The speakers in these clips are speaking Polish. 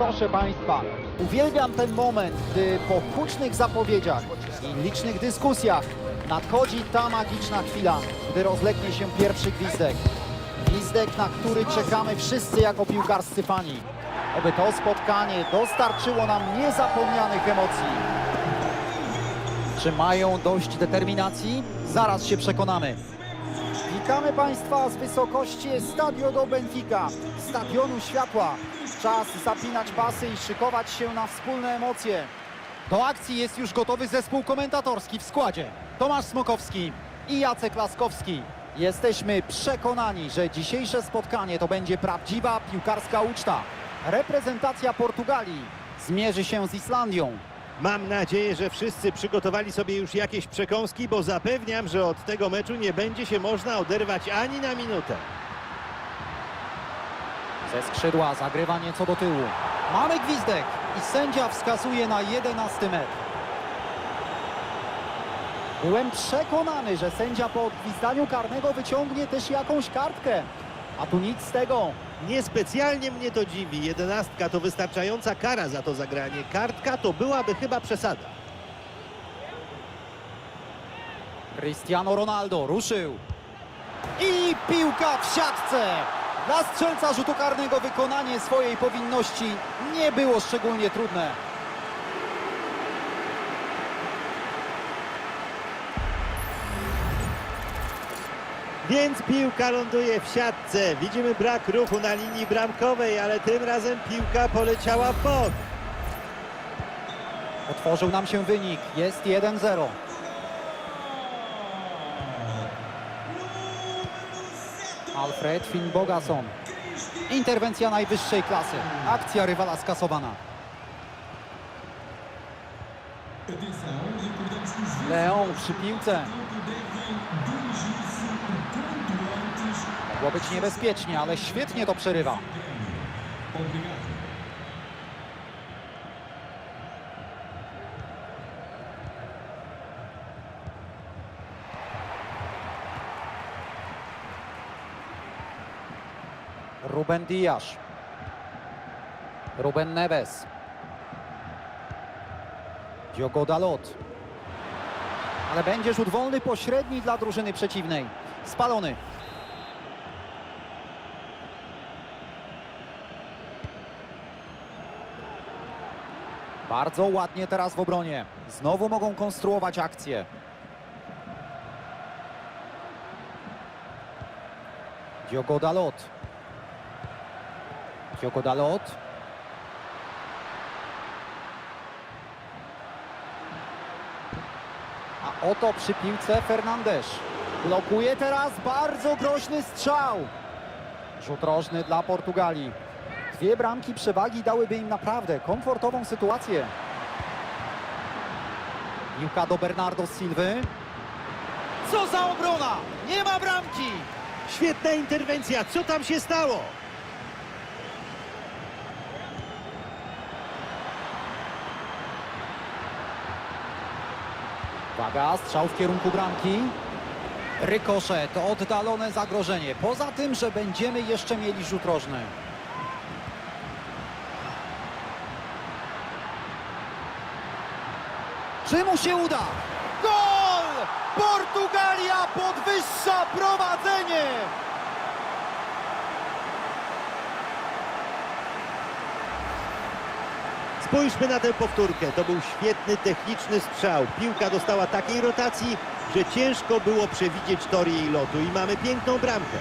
Proszę Państwa, uwielbiam ten moment, gdy po hucznych zapowiedziach i licznych dyskusjach nadchodzi ta magiczna chwila, gdy rozlegnie się pierwszy gwizdek. Gwizdek, na który czekamy wszyscy jako piłkarscy fani. Oby to spotkanie dostarczyło nam niezapomnianych emocji. Czy mają dość determinacji? Zaraz się przekonamy. Witamy Państwa z wysokości Stadio Benfica, Stadionu Światła. Czas zapinać pasy i szykować się na wspólne emocje. Do akcji jest już gotowy zespół komentatorski w składzie. Tomasz Smokowski i Jacek Laskowski. Jesteśmy przekonani, że dzisiejsze spotkanie to będzie prawdziwa piłkarska uczta. Reprezentacja Portugalii zmierzy się z Islandią. Mam nadzieję, że wszyscy przygotowali sobie już jakieś przekąski, bo zapewniam, że od tego meczu nie będzie się można oderwać ani na minutę. Ze skrzydła zagrywa nieco do tyłu. Mamy gwizdek i sędzia wskazuje na 11 metr. Byłem przekonany, że sędzia po odgwizdaniu karnego wyciągnie też jakąś kartkę. A tu nic z tego. Niespecjalnie mnie to dziwi. Jedenastka to wystarczająca kara za to zagranie. Kartka to byłaby chyba przesada. Cristiano Ronaldo ruszył. I piłka w siatce. Dla strzelca rzutu karnego wykonanie swojej powinności nie było szczególnie trudne. Więc piłka ląduje w siatce. Widzimy brak ruchu na linii bramkowej, ale tym razem piłka poleciała w bok. Otworzył nam się wynik. Jest 1-0. Alfred Finn-Bogason. Interwencja najwyższej klasy. Akcja rywala skasowana. Leon przy piłce. Mogło być niebezpiecznie, ale świetnie to przerywa. Ruben Dias. Ruben Neves. Diogo Dalot. Ale będzie rzut wolny pośredni dla drużyny przeciwnej. Spalony. Bardzo ładnie teraz w obronie. Znowu mogą konstruować akcję. Diogo Dalot. Diogo Dalot. A oto przy piłce Fernandes. Blokuje teraz bardzo groźny strzał. Rzut rożny dla Portugalii. Dwie bramki przewagi dałyby im naprawdę komfortową sytuację. Piłka do Bernardo Silwy. Co za obrona! Nie ma bramki! Świetna interwencja. Co tam się stało? Uwaga, strzał w kierunku bramki. Rykoszet, oddalone zagrożenie. Poza tym, że będziemy jeszcze mieli rzut rożny. Czy mu się uda? Gol! Portugalia podwyższa prowadzenie! Spójrzmy na tę powtórkę. To był świetny techniczny strzał. Piłka dostała takiej rotacji, że ciężko było przewidzieć tor jej lotu i mamy piękną bramkę.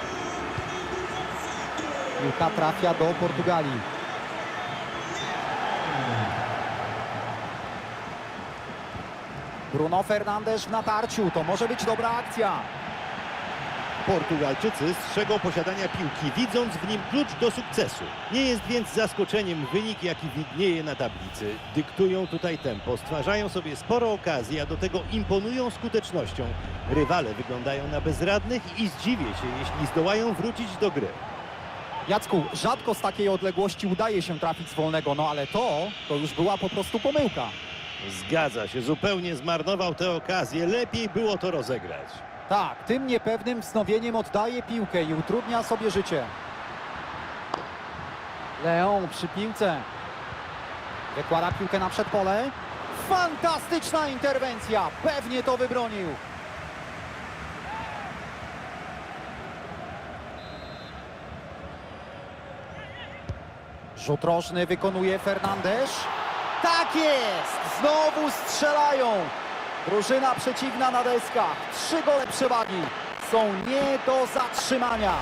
Piłka trafia do Portugalii. Bruno Fernandes w natarciu. To może być dobra akcja. Portugalczycy strzegą posiadania piłki, widząc w nim klucz do sukcesu. Nie jest więc zaskoczeniem wynik, jaki widnieje na tablicy. Dyktują tutaj tempo, stwarzają sobie sporo okazji, a do tego imponują skutecznością. Rywale wyglądają na bezradnych i zdziwię się, jeśli zdołają wrócić do gry. Jacku, rzadko z takiej odległości udaje się trafić z wolnego, no ale to, to już była po prostu pomyłka. Zgadza się, zupełnie zmarnował tę okazję. Lepiej było to rozegrać. Tak, tym niepewnym wznowieniem oddaje piłkę i utrudnia sobie życie. Leon przy piłce. Wykłada piłkę na przedpole. Fantastyczna interwencja. Pewnie to wybronił. Rzut rożny wykonuje Fernandez. Tak jest! Znowu strzelają. Drużyna przeciwna na deskach. Trzy gole przewagi. Są nie do zatrzymania.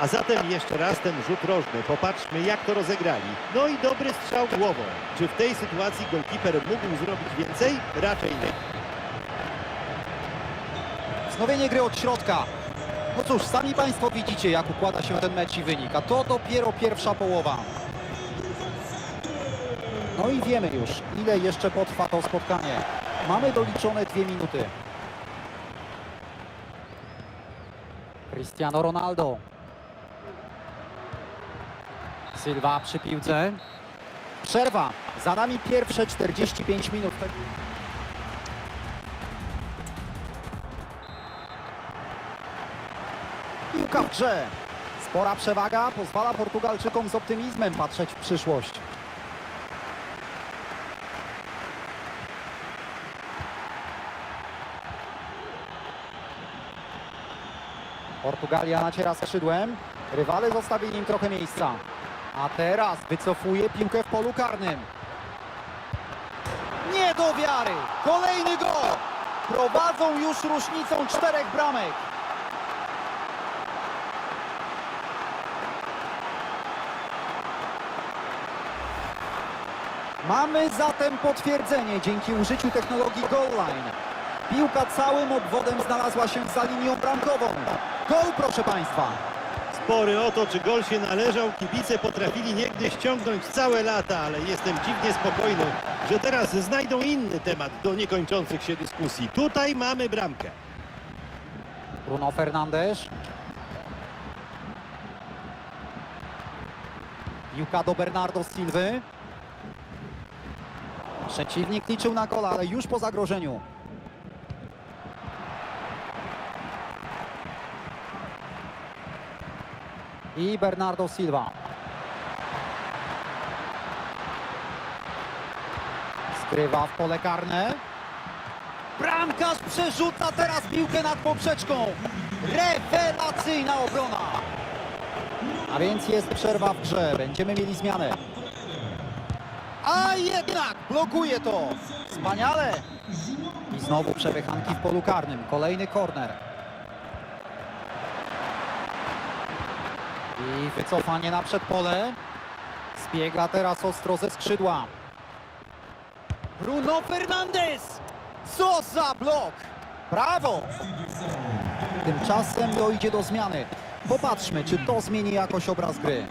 A zatem jeszcze raz ten rzut rożny. Popatrzmy jak to rozegrali. No i dobry strzał głową. Czy w tej sytuacji golkiper mógł zrobić więcej? Raczej nie. Wznowienie gry od środka. No cóż, sami Państwo widzicie, jak układa się ten mecz i wynik, a to dopiero pierwsza połowa. No i wiemy już, ile jeszcze potrwa to spotkanie. Mamy doliczone dwie minuty. Cristiano Ronaldo. Silva przy piłce. Przerwa. Za nami pierwsze 45 minut. Piłka w grze. Spora przewaga pozwala Portugalczykom z optymizmem patrzeć w przyszłość. Portugalia naciera skrzydłem. Rywale zostawili im trochę miejsca. A teraz wycofuje piłkę w polu karnym. Nie do wiary! Kolejny gol! Prowadzą już różnicą czterech bramek. Mamy zatem potwierdzenie dzięki użyciu technologii goal line. Piłka całym obwodem znalazła się za linią bramkową. Gol, proszę Państwa. Spory o to, czy gol się należał, kibice potrafili niegdyś ciągnąć całe lata, ale jestem dziwnie spokojny, że teraz znajdą inny temat do niekończących się dyskusji. Tutaj mamy bramkę. Bruno Fernandes. Piłka do Bernardo Silwy. Przeciwnik liczył na gola, ale już po zagrożeniu. I Bernardo Silva. Skrywa w pole karne. Bramkarz przerzuca teraz piłkę nad poprzeczką. Rewelacyjna obrona. A więc jest przerwa w grze. Będziemy mieli zmianę. A jednak blokuje to. Wspaniale. I znowu przepychanki w polu karnym. Kolejny korner. I wycofanie na przedpole. Zbiega teraz ostro ze skrzydła. Bruno Fernandes! Co za blok! Brawo! Tymczasem dojdzie do zmiany. Popatrzmy, czy to zmieni jakoś obraz gry.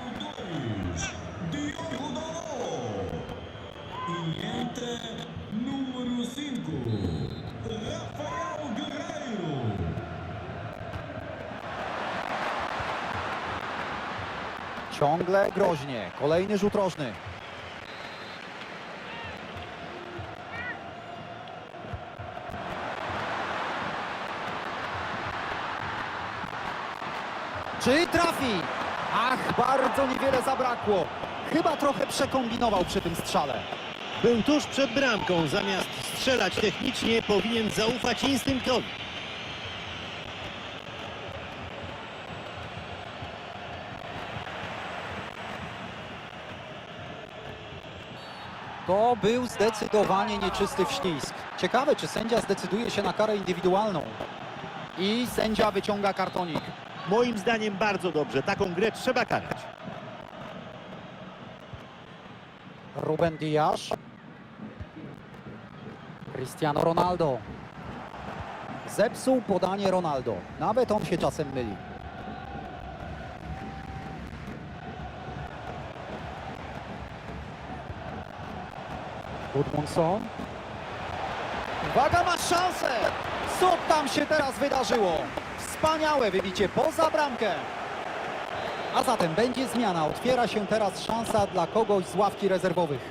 Ciągle groźnie. Kolejny rzut rożny. Czy trafi? Ach, bardzo niewiele zabrakło. Chyba trochę przekombinował przy tym strzale. Był tuż przed bramką, zamiast strzelać technicznie, powinien zaufać instynktowi. To był zdecydowanie nieczysty wślizg. Ciekawe, czy sędzia zdecyduje się na karę indywidualną. I sędzia wyciąga kartonik. Moim zdaniem bardzo dobrze, taką grę trzeba karać. Ruben Dias. Cristiano Ronaldo. Zepsuł podanie Ronaldo. Nawet on się czasem myli. Gudmundsson. Uwaga, ma szansę! Co tam się teraz wydarzyło? Wspaniałe wybicie poza bramkę. A zatem będzie zmiana. Otwiera się teraz szansa dla kogoś z ławki rezerwowych.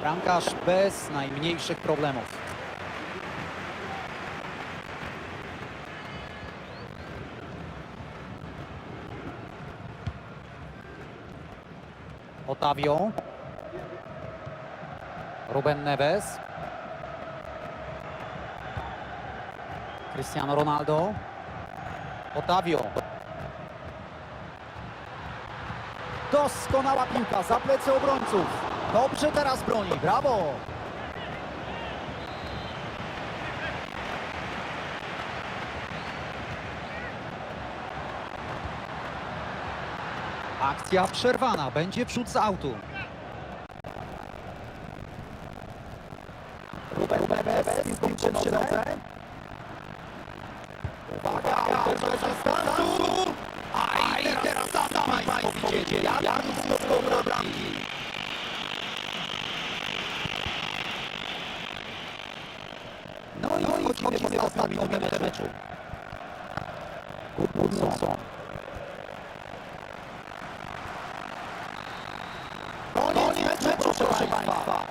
Bramkarz bez najmniejszych problemów. Otavio. Ruben Neves. Cristiano Ronaldo. Otavio. Doskonała piłka za plecy obrońców. Dobrze teraz broni, brawo! Akcja przerwana, będzie przód z autu. Ruben Piłką przy nodze. Uwaga, uderza ze startu! A i teraz tam Państwo widzieli, blisko do bramki. No i wchodzimy w ostatnią minutę meczu. Gudmundsson. Koniec meczu, proszę Państwa.